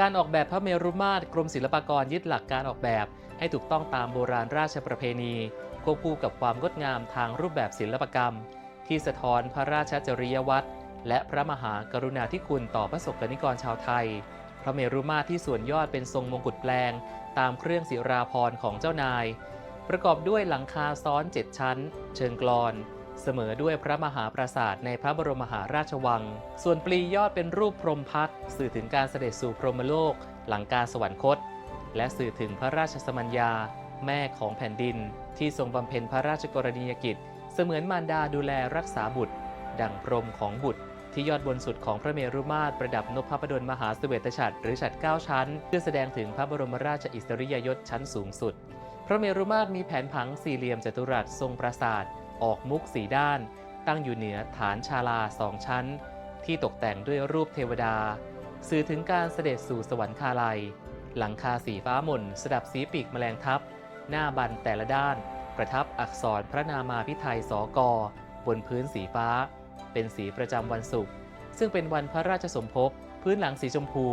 การออกแบบพระเมรุมาตรกรมศิลปากรยึดหลักการออกแบบ ให้ถูกต้องตามโบราณราชประเพณี ควบคู่กับความงดงามทางรูปแบบศิลปกรรม ที่สะท้อนพระราชจริยวัตรและพระมหากรุณาธิคุณต่อพระสกนิกรชาวไทย พระเมรุมาตรที่ส่วนยอดเป็นทรงมงกุฎแปลง ตามเครื่องศิราพรณ์ของเจ้านาย ประกอบด้วยหลังคาซ้อนเจ็ดชั้น เชิงกลอน เสมอด้วยพระมหาปราสาทในพระบรมมหาราชวัง ส่วนปลียอดเป็นรูปพรหมพัก สื่อถึงการเสด็จสู่พรหมโลก หลังการสวรรคต และสื่อถึงพระราชสมัญญา แม่ของแผ่นดิน ที่ทรงบำเพ็ญพระราชกรณียกิจ เสมือนมารดาดูแลรักษาบุตร ดั่งพรหมของบุตร ที่ยอดบนสุดของพระเมรุมาตรประดับนพพดลมหาสเสวตฉัตรหรือฉัตรเก้าชั้น เพื่อแสดงถึงพระบรมราชอิสริยยศชั้นสูงสุด พระเมรุมาตรมีแผนผังสี่เหลี่ยมจัตุรัสทรงปราสาท ออกมุกสีด้าน ตั้งอยู่เหนือฐานชาลาสองชั้น ที่ตกแต่งด้วยรูปเทวดา สื่อถึงการเสด็จสู่สวรรคาลัย หลังคาสีฟ้าหม่นสดับสีปีกแมลงทับ หน้าบันแต่ละด้าน ประทับอักษรพระนามาพิไทยสกบนพื้นสีฟ้า เป็นสีประจำวันศุกร์ซึ่งเป็นวันพระราชสมภพพื้นหลังสีชมพู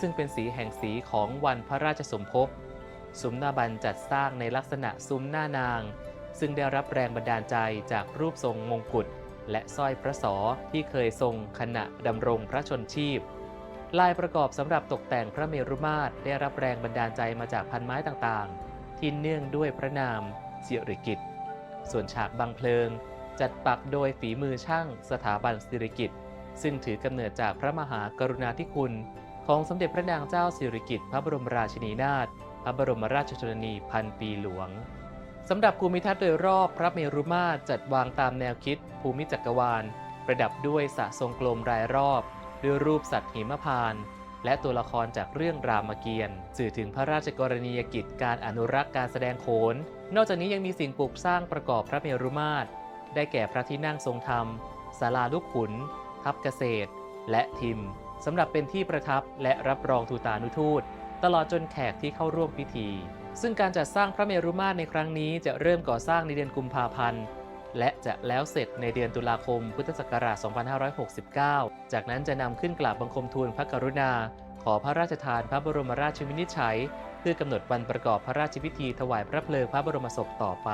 ซึ่งเป็นสีแห่งสีของวันพระราชสมภพซุ้มหน้าบันจัดสร้างในลักษณะซุ้มหน้านาง ซึ่งได้รับแรงบันดาลใจจากรูปทรงมงกุฎและสร้อยพระศอที่เคยทรงขณะดำรงพระชนชีพ ลายประกอบสำหรับตกแต่งพระเมรุมาตรได้รับแรงบันดาลใจมาจากพันไม้ต่างๆ ที่เนื่องด้วยพระนามสิริกิตส่วนฉากบังเพลิง จัดปักโดยฝีมือช่างสถาบันสิริกิตซึ่งถือกำเนิดจากพระมหากรุณาธิคุณ ของสมเด็จพระนางเจ้าสิริกิติ์พระบรมราชินีนาถพระบรมราชชนนีพันปีหลวง สำหรับภูมิทัศน์โดยรอบพระเมรุมาตรจัดวางตามแนวคิดภูมิจักรวาล ประดับด้วยสระทรงกลมรายรอบ ด้วยรูปสัตว์หิมพานต์และตัวละครจากเรื่องรามเกียรติ์สื่อถึงพระราชกรณียกิจการอนุรักษ์การแสดงโขน นอกจากนี้ยังมีสิ่งปลูกสร้างประกอบพระเมรุมาตรได้แก่พระที่นั่งทรงธรรมศาลาลูกขุน ทัพเกษตร และทิมสำหรับเป็นที่ประทับและรับรองทูตานุทูต ตลอดจนแขกที่เข้าร่วมพิธี ซึ่งการจัดสร้างพระเมรุมาตรในครั้งนี้จะเริ่มก่อสร้างในเดือนกุมภาพันธ์ และจะแล้วเสร็จในเดือนตุลาคมพุทธศักราช 2569 จากนั้นจะนำขึ้นกราบบังคมทูลพระกรุณา ขอพระราชทานพระบรมราชวินิจฉัย เพื่อกำหนดวันประกอบพระราชพิธีถวายพระเพลิงพระบรมศพต่อไป